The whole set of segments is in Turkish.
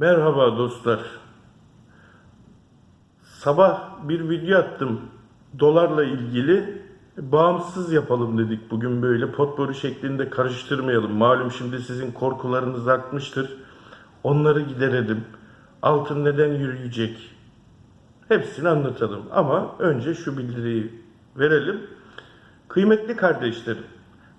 Merhaba dostlar. Sabah bir video attım dolarla ilgili. Bağımsız yapalım dedik bugün böyle potpourri şeklinde karıştırmayalım. Malum şimdi sizin korkularınız artmıştır. Onları giderelim. Altın neden yürüyecek? Hepsini anlatalım. Ama önce şu bildiriyi verelim. Kıymetli kardeşlerim,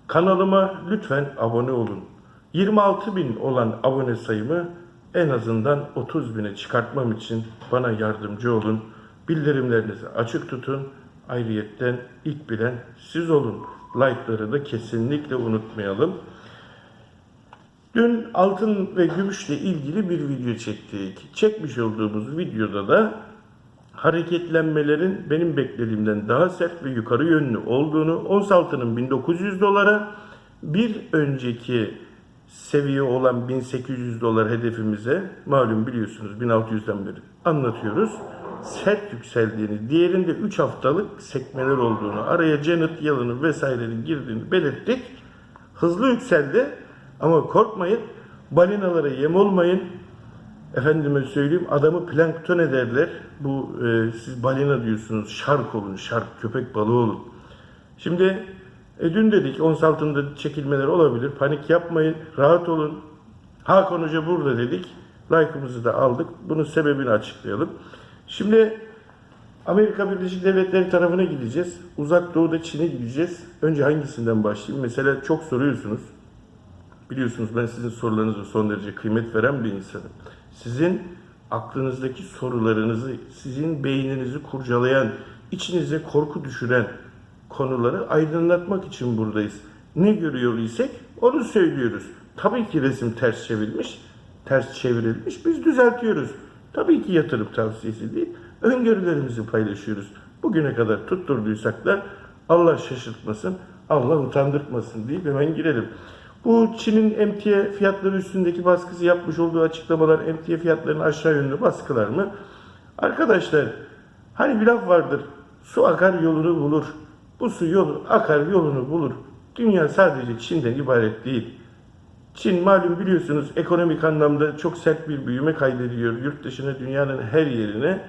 kanalıma lütfen abone olun. 26 bin olan abone sayımı en azından 30 bine çıkartmam için bana yardımcı olun. Bildirimlerinizi açık tutun. Ayrıyetten ilk bilen siz olun. Like'ları da kesinlikle unutmayalım. Dün altın ve gümüşle ilgili bir video çektik. Çekmiş olduğumuz videoda da hareketlenmelerin benim beklediğimden daha sert ve yukarı yönlü olduğunu, ons altının 1900 dolara, bir önceki seviye olan 1800 dolar hedefimize, malum biliyorsunuz 1600'den beri anlatıyoruz, sert yükseldiğini, diğerinde 3 haftalık sekmeler olduğunu, araya Janet Yellen'ın vesairenin girdiğini belirttik. Hızlı yükseldi ama korkmayın, balinalara yem olmayın, Efendime söyleyeyim adamı plankton ederler. Bu e, siz balina diyorsunuz. Şark olun, şark, köpek balığı olun. Şimdi e, dün dedik ons altında çekilmeler olabilir. Panik yapmayın, rahat olun. Hakan Hoca burada dedik. Like'ımızı da aldık. Bunun sebebini açıklayalım. Şimdi Amerika Birleşik Devletleri tarafına gideceğiz. Uzak Doğu'da Çin'e gideceğiz. Önce hangisinden başlayayım? Mesela çok soruyorsunuz. Biliyorsunuz ben sizin sorularınıza son derece kıymet veren bir insanım. Sizin aklınızdaki sorularınızı, sizin beyninizi kurcalayan, içinize korku düşüren konuları aydınlatmak için buradayız. Ne görüyor isek onu söylüyoruz. Tabii ki resim ters çevirmiş, ters çevrilmiş. Biz düzeltiyoruz. Tabii ki yatırım tavsiyesi değil. Öngörülerimizi paylaşıyoruz. Bugüne kadar tutturduysak da Allah şaşırtmasın, Allah utandırtmasın deyip hemen girelim. Bu Çin'in emtia fiyatları üstündeki baskısı yapmış olduğu açıklamalar emtia fiyatlarının aşağı yönlü baskılar mı? Arkadaşlar hani bir laf vardır. Su akar yolunu bulur. Bu su yolu akar yolunu bulur. Dünya sadece Çin'den ibaret değil. Çin malum biliyorsunuz ekonomik anlamda çok sert bir büyüme kaydediyor. Yurt dışına dünyanın her yerine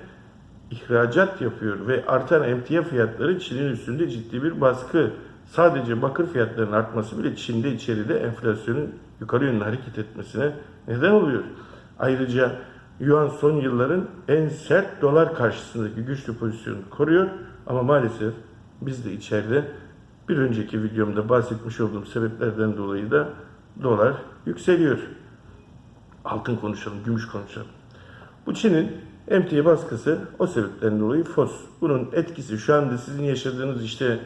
ihracat yapıyor ve artan emtia fiyatları Çin'in üstünde ciddi bir baskı. Sadece bakır fiyatlarının artması bile Çin'de içeride enflasyonun yukarı yönlü hareket etmesine neden oluyor. Ayrıca Yuan son yılların en sert dolar karşısındaki güçlü pozisyonu koruyor ama maalesef biz de içeride bir önceki videomda bahsetmiş olduğum sebeplerden dolayı da dolar yükseliyor. Altın konuşalım, gümüş konuşalım. Bu Çin'in emtia baskısı o sebepten dolayı fos. Bunun etkisi şu anda sizin yaşadığınız işte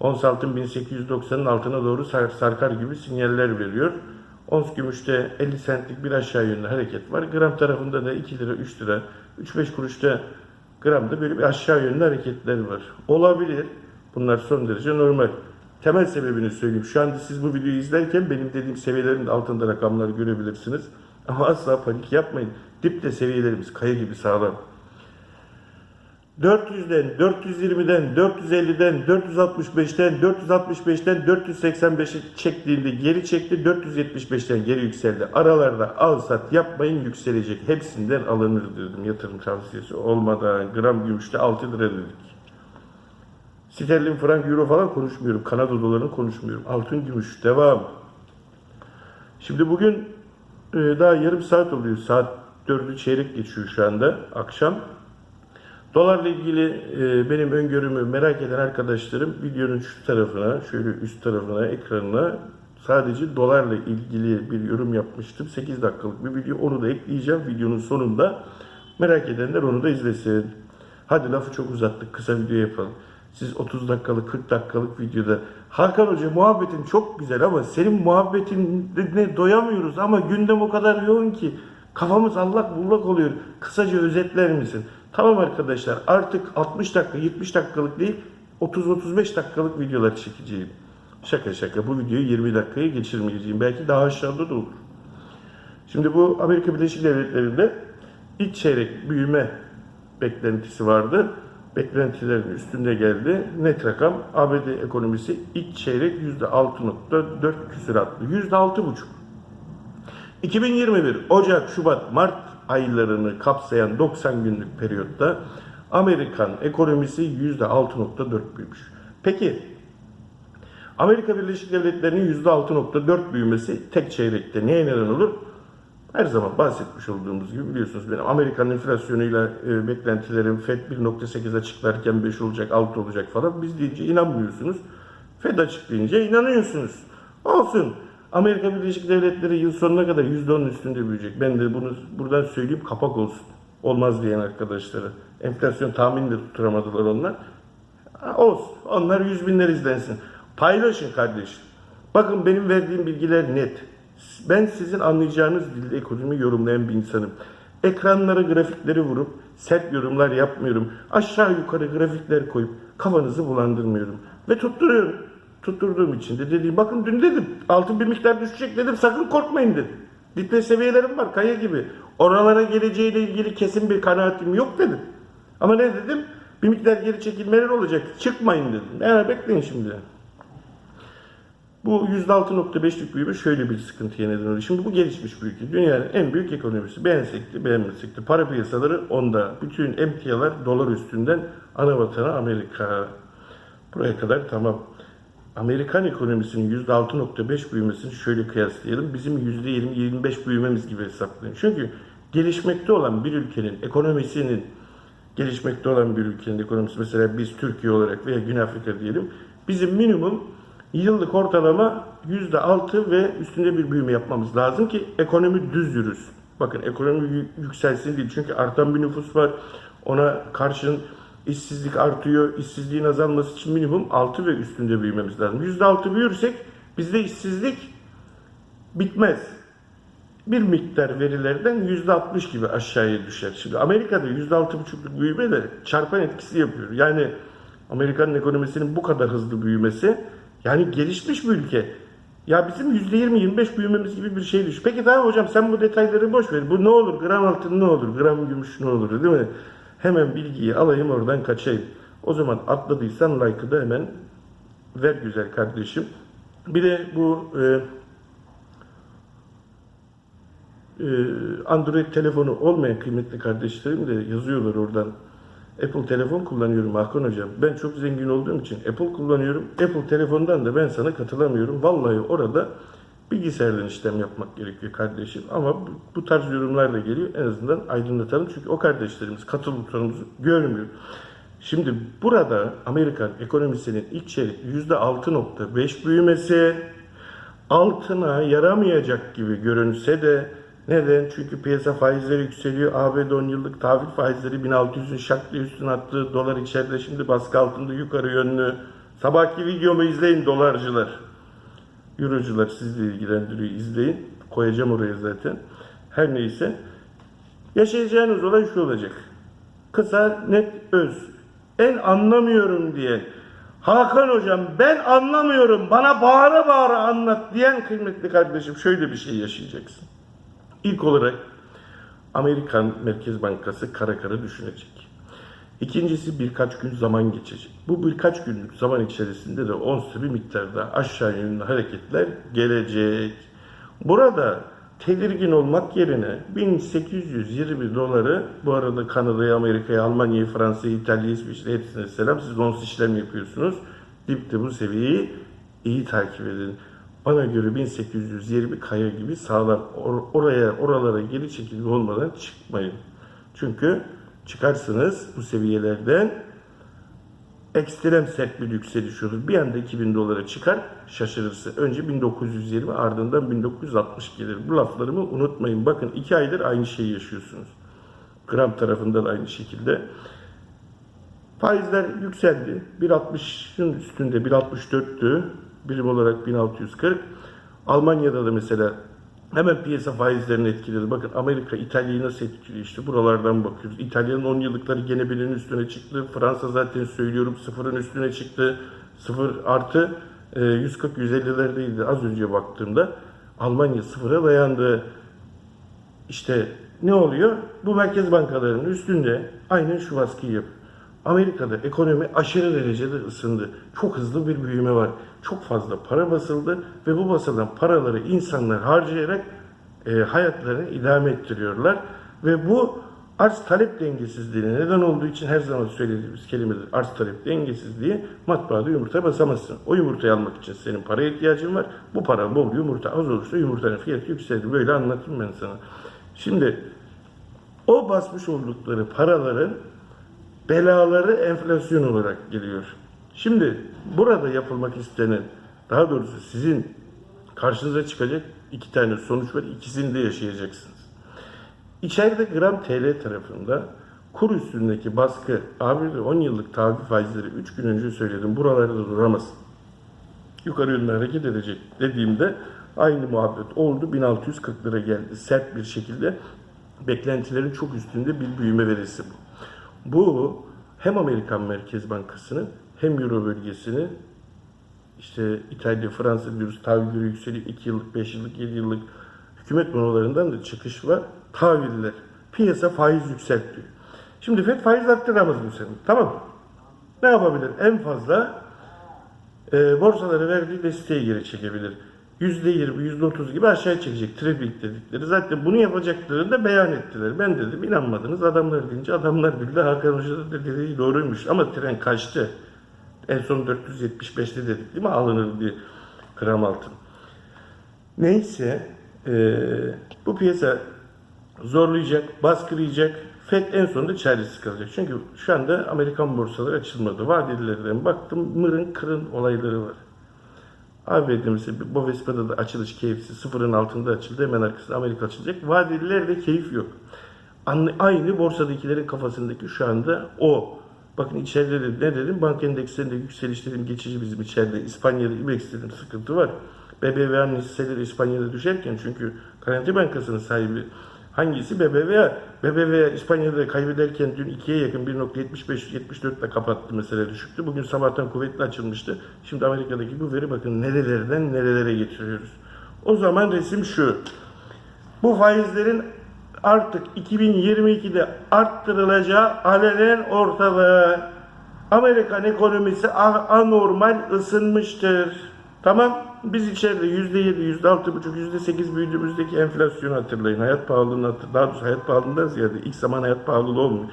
ons altın 1890'ın altına doğru sar- sarkar gibi sinyaller veriyor. Ons gümüşte 50 centlik bir aşağı yönlü hareket var. Gram tarafında da 2 lira, 3 lira, 3-5 kuruşta gramda böyle bir aşağı yönlü hareketler var. Olabilir. Bunlar son derece normal. Temel sebebini söyleyeyim. Şu anda siz bu videoyu izlerken benim dediğim seviyelerin altında rakamları görebilirsiniz. Ama asla panik yapmayın. Dipte seviyelerimiz kaya gibi sağlam. 400'den, 420'den, 450'den, 465'ten, 465'ten 485'e çektiğinde geri çekti. 475'ten geri yükseldi. Aralarda al sat yapmayın yükselecek. Hepsinden alınır dedim yatırım tavsiyesi olmadan. Gram gümüşte 6 lira dedik. Sterlin, frank, euro falan konuşmuyorum. Kanada dolarını konuşmuyorum. Altın, gümüş devam. Şimdi bugün e, daha yarım saat oluyor. Saat 4'ü çeyrek geçiyor şu anda akşam. Dolarla ilgili e, benim öngörümü merak eden arkadaşlarım videonun şu tarafına, şöyle üst tarafına, ekranına sadece dolarla ilgili bir yorum yapmıştım. 8 dakikalık bir video. Onu da ekleyeceğim videonun sonunda. Merak edenler onu da izlesin. Hadi lafı çok uzattık. Kısa video yapalım. Siz 30 dakikalık, 40 dakikalık videoda Hakan Hoca muhabbetin çok güzel ama senin muhabbetine doyamıyoruz ama gündem o kadar yoğun ki kafamız allak bullak oluyor. Kısaca özetler misin? Tamam arkadaşlar artık 60 dakika 70 dakikalık değil 30-35 dakikalık videolar çekeceğim. Şaka şaka bu videoyu 20 dakikaya geçirmeyeceğim. Belki daha aşağıda da olur. Şimdi bu Amerika Birleşik Devletleri'nde ilk çeyrek büyüme beklentisi vardı. Beklentilerin üstünde geldi. Net rakam ABD ekonomisi ilk çeyrek %6.4 küsuratlı. %6.5. 2021 Ocak, Şubat, Mart aylarını kapsayan 90 günlük periyotta Amerikan ekonomisi %6.4 büyümüş. Peki Amerika Birleşik Devletleri'nin %6.4 büyümesi tek çeyrekte neye neden olur? Her zaman bahsetmiş olduğumuz gibi biliyorsunuz benim Amerikan enflasyonuyla e, beklentilerim FED 1.8 açıklarken 5 olacak 6 olacak falan biz deyince inanmıyorsunuz. FED açıklayınca inanıyorsunuz. Olsun. Amerika Birleşik Devletleri yıl sonuna kadar %10'un üstünde büyüyecek. Ben de bunu buradan söyleyeyim kapak olsun. Olmaz diyen arkadaşları. Enflasyon tahmini de tutturamadılar onlar. Olsun. Onlar yüz binler izlensin. Paylaşın kardeşim. Bakın benim verdiğim bilgiler net. Ben sizin anlayacağınız dilde ekonomi yorumlayan bir insanım. Ekranlara grafikleri vurup sert yorumlar yapmıyorum. Aşağı yukarı grafikler koyup kafanızı bulandırmıyorum. Ve tutturuyorum. Tutturduğum için de dediğim bakın dün dedim altın bir miktar düşecek dedim sakın korkmayın dedim. Dipte seviyelerim var kaya gibi. Oralara geleceğiyle ilgili kesin bir kanaatim yok dedim. Ama ne dedim? Bir miktar geri çekilmeler olacak. Çıkmayın dedim. Yani bekleyin şimdi. Bu %6.5'lik büyüme şöyle bir sıkıntıya neden oluyor. Şimdi bu gelişmiş bir ülke. Dünyanın en büyük ekonomisi. Beğensek de beğenmesek de. Para piyasaları onda. Bütün emtialar dolar üstünden ana vatanı Amerika. Buraya kadar tamam. Amerikan ekonomisinin %6.5 büyümesini şöyle kıyaslayalım. Bizim %20-25 büyümemiz gibi hesaplayın. Çünkü gelişmekte olan bir ülkenin ekonomisinin gelişmekte olan bir ülkenin ekonomisi mesela biz Türkiye olarak veya Güney Afrika diyelim bizim minimum yıllık ortalama %6 ve üstünde bir büyüme yapmamız lazım ki ekonomi düz yürüsün. Bakın ekonomi yü- yükselsin değil çünkü artan bir nüfus var. Ona karşın işsizlik artıyor. İşsizliğin azalması için minimum 6 ve üstünde büyümemiz lazım. %6 büyürsek bizde işsizlik bitmez bir miktar verilerden %60 gibi aşağıya düşer. Şimdi Amerika'da %6,5'luk büyüme de çarpan etkisi yapıyor. Yani Amerikan ekonomisinin bu kadar hızlı büyümesi yani gelişmiş bir ülke. Ya bizim %20-25 büyümemiz gibi bir şey düş. Peki tamam hocam sen bu detayları boş ver. Bu ne olur? Gram altın ne olur? Gram gümüş ne olur? Değil mi? Hemen bilgiyi alayım oradan kaçayım. O zaman atladıysan like'ı da hemen ver güzel kardeşim. Bir de bu e, e, Android telefonu olmayan kıymetli kardeşlerim de yazıyorlar oradan. Apple telefon kullanıyorum Hakan Hocam. Ben çok zengin olduğum için Apple kullanıyorum. Apple telefondan da ben sana katılamıyorum. Vallahi orada bilgisayardan işlem yapmak gerekiyor kardeşim. Ama bu, tarz yorumlar da geliyor. En azından aydınlatalım. Çünkü o kardeşlerimiz katıl butonumuzu görmüyor. Şimdi burada Amerikan ekonomisinin ilk çeyrek %6.5 büyümesi altına yaramayacak gibi görünse de neden? Çünkü piyasa faizleri yükseliyor. ABD 10 yıllık tahvil faizleri 1600'ün şaklı üstüne attığı dolar içeride şimdi baskı altında yukarı yönlü. Sabahki videomu izleyin dolarcılar. Eurocular sizi ilgilendiriyor izleyin. Koyacağım oraya zaten. Her neyse. Yaşayacağınız olay şu olacak. Kısa, net, öz. En anlamıyorum diyen, Hakan hocam ben anlamıyorum bana bağıra bağıra anlat diyen kıymetli kardeşim şöyle bir şey yaşayacaksın. İlk olarak Amerikan Merkez Bankası kara kara düşünecek. İkincisi birkaç gün zaman geçecek. Bu birkaç günlük zaman içerisinde de onsu bir miktarda aşağı yönlü hareketler gelecek. Burada tedirgin olmak yerine 1820 doları bu arada Kanada'ya, Amerika'ya, Almanya'ya, Fransa'ya, İtalya'ya, İsviçre hepsine selam. Siz ons işlem yapıyorsunuz. Dipte bu seviyeyi iyi takip edin. Bana göre 1820 kaya gibi sağlam. Or- oraya, oralara geri çekilme olmadan çıkmayın. Çünkü çıkarsınız bu seviyelerden ekstrem sert bir yükseliş olur. Bir anda 2000 dolara çıkar şaşırırsa. Önce 1920 ardından 1960 gelir. Bu laflarımı unutmayın. Bakın iki aydır aynı şeyi yaşıyorsunuz. Gram tarafında da aynı şekilde. Faizler yükseldi. 1.60'ın üstünde 1.64'tü. Birim olarak 1640. Almanya'da da mesela hemen piyasa faizlerini etkiledi. Bakın Amerika İtalya'yı nasıl etkiliyor işte buralardan bakıyoruz. İtalya'nın 10 yıllıkları gene birinin üstüne çıktı. Fransa zaten söylüyorum sıfırın üstüne çıktı. Sıfır artı e, 140-150'lerdeydi az önce baktığımda. Almanya sıfıra dayandı. İşte ne oluyor? Bu merkez bankalarının üstünde aynen şu baskıyı yapıyor. Amerika'da ekonomi aşırı derecede ısındı. Çok hızlı bir büyüme var. Çok fazla para basıldı ve bu basılan paraları insanlar harcayarak e, hayatlarını idame ettiriyorlar. Ve bu arz talep dengesizliğine neden olduğu için her zaman söylediğimiz kelimedir. Arz talep dengesizliği matbaada yumurta basamazsın. O yumurtayı almak için senin paraya ihtiyacın var. Bu para bol yumurta az olursa yumurtanın fiyatı yükselir. Böyle anlatayım ben sana. Şimdi o basmış oldukları paraların belaları enflasyon olarak geliyor. Şimdi burada yapılmak istenen, daha doğrusu sizin karşınıza çıkacak iki tane sonuç var. İkisini de yaşayacaksınız. İçeride gram TL tarafında kur üstündeki baskı, abi de 10 yıllık tahvil faizleri 3 gün önce söyledim buralarda duramaz. Yukarı yönlü hareket edecek dediğimde aynı muhabbet oldu. 1640 lira geldi. Sert bir şekilde beklentilerin çok üstünde bir büyüme verisi bu. Bu hem Amerikan Merkez Bankası'nın hem Euro bölgesini işte İtalya, Fransa diyoruz tahvilleri yükseliyor. 2 yıllık, 5 yıllık, 7 yıllık hükümet bonolarından da çıkış var. Tahviller. Piyasa faiz yükseltiyor. Şimdi FED faiz arttıramaz bu sene. Tamam. Ne yapabilir? En fazla e, borsalara verdiği desteği geri çekebilir. %20, %30 gibi aşağı çekecek. Tripling dedikleri. Zaten bunu yapacaklarını da beyan ettiler. Ben dedim inanmadınız. Adamlar deyince adamlar bildi. Hakan Hoca da dediği doğruymuş. Ama tren kaçtı. En son 475'te dedik değil mi? Alınır diye gram altın. Neyse e, bu piyasa zorlayacak, baskılayacak. FED en sonunda çaresiz kalacak. Çünkü şu anda Amerikan borsaları açılmadı. Vadelilerden baktım mırın kırın olayları var. ABD'de mesela Bovespa'da da açılış keyifsiz. Sıfırın altında açıldı. Hemen arkasında Amerika açılacak. Vadelilerde keyif yok. Aynı borsadakilerin kafasındaki şu anda o. Bakın içeride de ne dedim? Banka endekslerinde yükseliş dedim. Geçici bizim içeride. İspanya'da IBEX dedim. Sıkıntı var. BBVA'nın hisseleri İspanya'da düşerken çünkü Garanti Bankası'nın sahibi hangisi? BBVA. BBVA İspanya'da kaybederken dün 2'ye yakın 1.75-74 ile kapattı mesela düşüktü. Bugün sabahtan kuvvetli açılmıştı. Şimdi Amerika'daki bu veri bakın nerelerden nerelere getiriyoruz. O zaman resim şu. Bu faizlerin artık 2022'de arttırılacağı alenen ortada. Amerikan ekonomisi anormal ısınmıştır. Tamam. Biz içeride %7, %6,5, %8 büyüdüğümüzdeki enflasyonu hatırlayın. Hayat pahalılığını hatır, daha doğrusu hayat pahalılığından ziyade ilk zaman hayat pahalılığı olmuyor.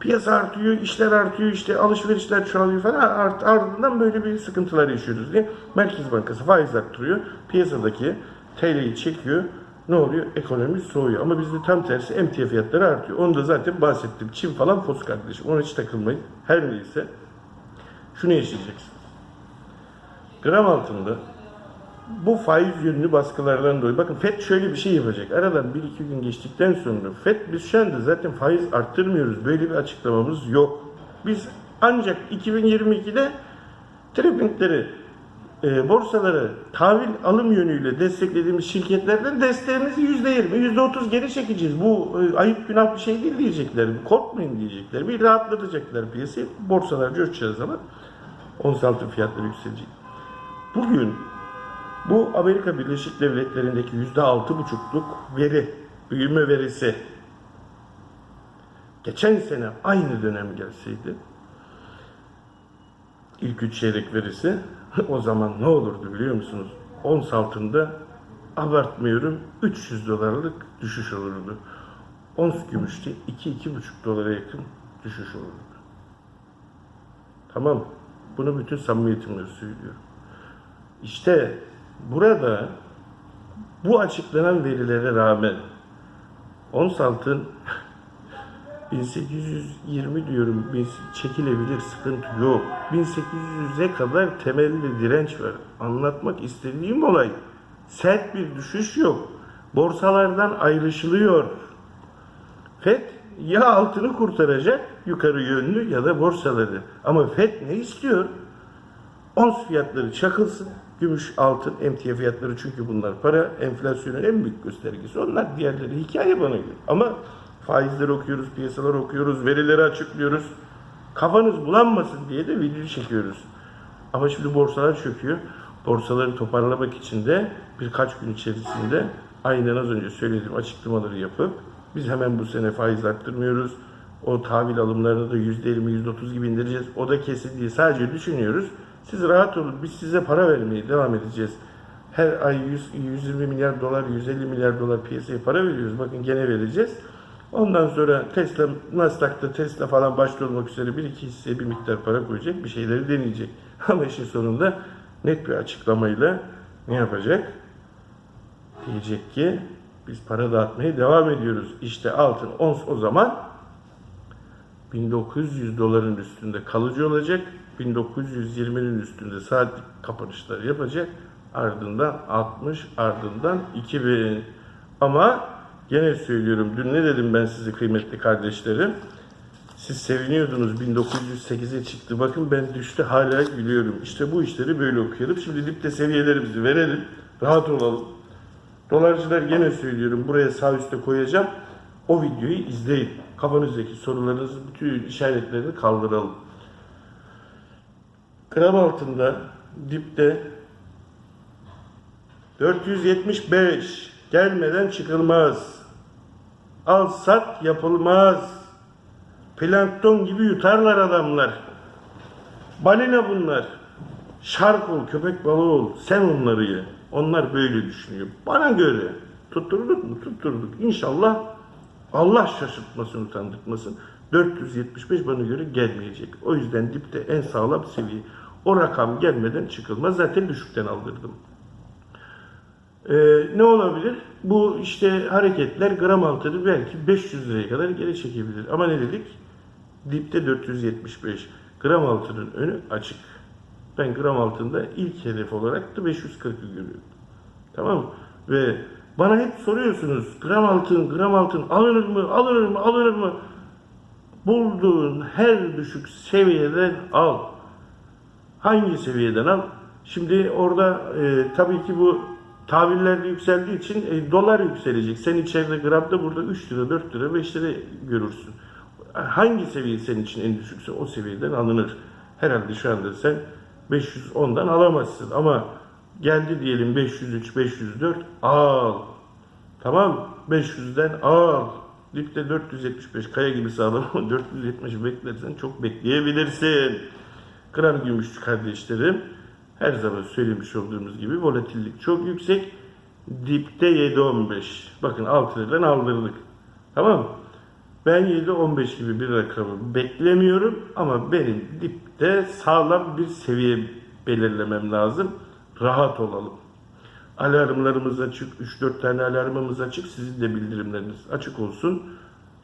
Piyasa artıyor, işler artıyor, işte alışverişler çoğalıyor falan. Art, ardından böyle bir sıkıntılar yaşıyoruz diye. Merkez Bankası faiz arttırıyor. Piyasadaki TL'yi çekiyor. Ne oluyor? Ekonomi soğuyor. Ama bizde tam tersi emtia fiyatları artıyor. Onu da zaten bahsettim. Çin falan fos kardeşim. Ona hiç takılmayın. Her neyse. Şunu yaşayacaksınız. Gram altında bu faiz yönlü baskılardan dolayı. Bakın FED şöyle bir şey yapacak. Aradan 1-2 gün geçtikten sonra FED biz şu anda zaten faiz arttırmıyoruz. Böyle bir açıklamamız yok. Biz ancak 2022'de triplingleri e, borsaları tahvil alım yönüyle desteklediğimiz şirketlerden desteğimizi %20, %30 geri çekeceğiz. Bu e, ayıp günah bir şey değil diyecekler. Korkmayın diyecekler. Bir rahatlatacaklar piyasayı. Borsalar coşacağı zaman ons altın fiyatları yükselecek. Bugün bu Amerika Birleşik Devletleri'ndeki yüzde altı buçukluk veri, büyüme verisi geçen sene aynı dönem gelseydi ilk üç çeyrek verisi o zaman ne olurdu biliyor musunuz? Ons altında abartmıyorum 300 dolarlık düşüş olurdu. Ons gümüşte 2-2,5 dolara yakın düşüş olurdu. Tamam. Bunu bütün samimiyetimle söylüyorum. İşte burada bu açıklanan verilere rağmen ons altın 1820 diyorum bin- çekilebilir sıkıntı yok. 1800'e kadar temelli direnç var. Anlatmak istediğim olay sert bir düşüş yok. Borsalardan ayrışılıyor. FED ya altını kurtaracak yukarı yönlü ya da borsaları. Ama FED ne istiyor? Ons fiyatları çakılsın. Gümüş, altın, emtia fiyatları çünkü bunlar para enflasyonun en büyük göstergesi. Onlar diğerleri hikaye bana göre. Ama faizleri okuyoruz, piyasalar okuyoruz, verileri açıklıyoruz. Kafanız bulanmasın diye de video çekiyoruz. Ama şimdi borsalar çöküyor. Borsaları toparlamak için de birkaç gün içerisinde aynen az önce söylediğim açıklamaları yapıp biz hemen bu sene faiz arttırmıyoruz. O tahvil alımlarını da %20, %30 gibi indireceğiz. O da kesin değil. Sadece düşünüyoruz. Siz rahat olun. Biz size para vermeye devam edeceğiz. Her ay 100, 120 milyar dolar, 150 milyar dolar piyasaya para veriyoruz. Bakın gene vereceğiz. Ondan sonra Tesla, Nasdaq'ta Tesla falan başta olmak üzere bir iki hisseye bir miktar para koyacak, bir şeyleri deneyecek. Ama işin sonunda net bir açıklamayla ne yapacak? Diyecek ki biz para dağıtmaya devam ediyoruz. İşte altın ons o zaman 1900 doların üstünde kalıcı olacak. 1920'nin üstünde saatlik kapanışlar yapacak. Ardından 60, ardından 2000. Ama gene söylüyorum dün ne dedim ben size kıymetli kardeşlerim? Siz seviniyordunuz 1908'e çıktı. Bakın ben düştü hala gülüyorum. İşte bu işleri böyle okuyalım. Şimdi dipte seviyelerimizi verelim. Rahat olalım. Dolarcılar gene söylüyorum buraya sağ üstte koyacağım. O videoyu izleyin. Kafanızdaki sorularınızı bütün işaretlerini kaldıralım. Gram altında dipte 475 gelmeden çıkılmaz. Al sat yapılmaz. Plankton gibi yutarlar adamlar. Balina bunlar. Şark ol, köpek balığı ol. Sen onları ye. Onlar böyle düşünüyor. Bana göre tutturduk mu? Tutturduk. İnşallah Allah şaşırtmasın, utandırtmasın. 475 bana göre gelmeyecek. O yüzden dipte en sağlam seviye. O rakam gelmeden çıkılmaz. Zaten düşükten aldırdım. Ee, ne olabilir? Bu işte hareketler gram altını belki 500 liraya kadar geri çekebilir. Ama ne dedik? Dipte 475. Gram altının önü açık. Ben gram altında ilk hedef olarak da 540'ı görüyorum. Tamam mı? Ve bana hep soruyorsunuz gram altın, gram altın alınır mı, alınır mı, alınır mı? Bulduğun her düşük seviyeden al. Hangi seviyeden al? Şimdi orada e, tabii ki bu tabirler de yükseldiği için e, dolar yükselecek. Sen içeride gramda burada 3 lira, 4 lira, 5 lira görürsün. Hangi seviye senin için en düşükse o seviyeden alınır. Herhalde şu anda sen 510'dan alamazsın ama geldi diyelim 503, 504 al. Tamam 500'den al. Dipte 475 kaya gibi sağlam ama 470 beklersen çok bekleyebilirsin. Gram gümüşçü kardeşlerim her zaman söylemiş olduğumuz gibi volatillik çok yüksek. Dipte 7.15. Bakın 6 liradan aldırdık. Tamam mı? Ben 7.15 gibi bir rakamı beklemiyorum ama benim dipte sağlam bir seviye belirlemem lazım. Rahat olalım. Alarmlarımız açık, 3-4 tane alarmımız açık, sizin de bildirimleriniz açık olsun.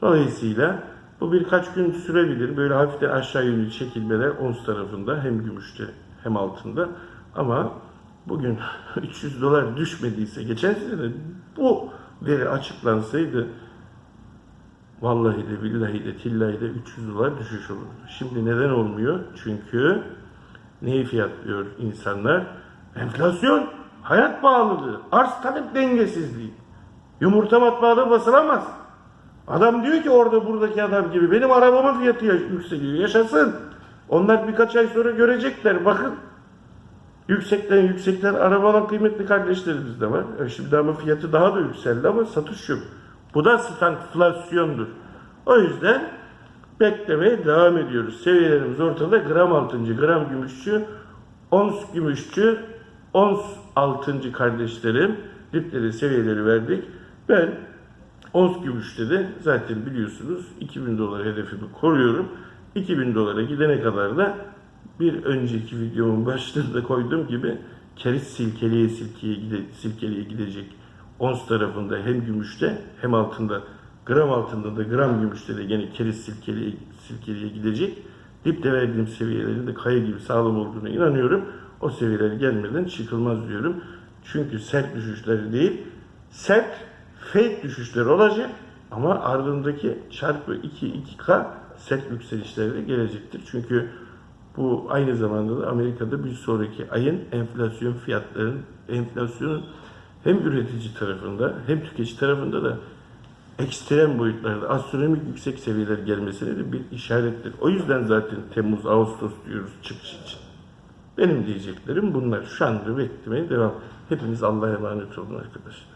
Dolayısıyla bu birkaç gün sürebilir. Böyle hafiften aşağı yönlü çekilmeler ons tarafında hem gümüşte hem altında. Ama bugün 300 dolar düşmediyse geçen sene bu veri açıklansaydı Vallahi de billahi de tillahi de 300 dolar düşüş olur. Şimdi neden olmuyor? Çünkü neyi fiyatlıyor insanlar? Enflasyon, hayat pahalılığı, arz talep dengesizliği. Yumurta matbaada basılamaz. Adam diyor ki orada buradaki adam gibi benim arabamın fiyatı yükseliyor. Yaşasın. Onlar birkaç ay sonra görecekler. Bakın. Yüksekten yüksekten arabalar kıymetli kardeşlerimiz de var. E Şimdi ama fiyatı daha da yükseldi ama satış yok. Bu da stagflasyondur. O yüzden beklemeye devam ediyoruz. Seviyelerimiz ortada. Gram altıncı, gram gümüşçü, ons gümüşçü, ons altıncı kardeşlerim dipleri seviyeleri verdik. Ben ons gümüşte de zaten biliyorsunuz 2000 dolar hedefimi koruyorum. 2000 dolara gidene kadar da bir önceki videomun başlığında koyduğum gibi keriz silkeleye silkeleye, gide, silkeleye gidecek ons tarafında hem gümüşte hem altında gram altında da gram gümüşte de gene keriz silkeleye, silkeleye gidecek. Dipte verdiğim seviyelerin de kaya gibi sağlam olduğuna inanıyorum. O seviyeler gelmeden çıkılmaz diyorum. Çünkü sert düşüşleri değil, sert fake düşüşler olacak ama ardındaki çarpı 2 2K sert yükselişleri de gelecektir. Çünkü bu aynı zamanda da Amerika'da bir sonraki ayın enflasyon fiyatların, enflasyonun hem üretici tarafında hem tüketici tarafında da ekstrem boyutlarda astronomik yüksek seviyeler gelmesine de bir işarettir. O yüzden zaten Temmuz, Ağustos diyoruz çıkış için. Benim diyeceklerim bunlar. Şu anda beklemeye devam. Hepiniz Allah'a emanet olun arkadaşlar.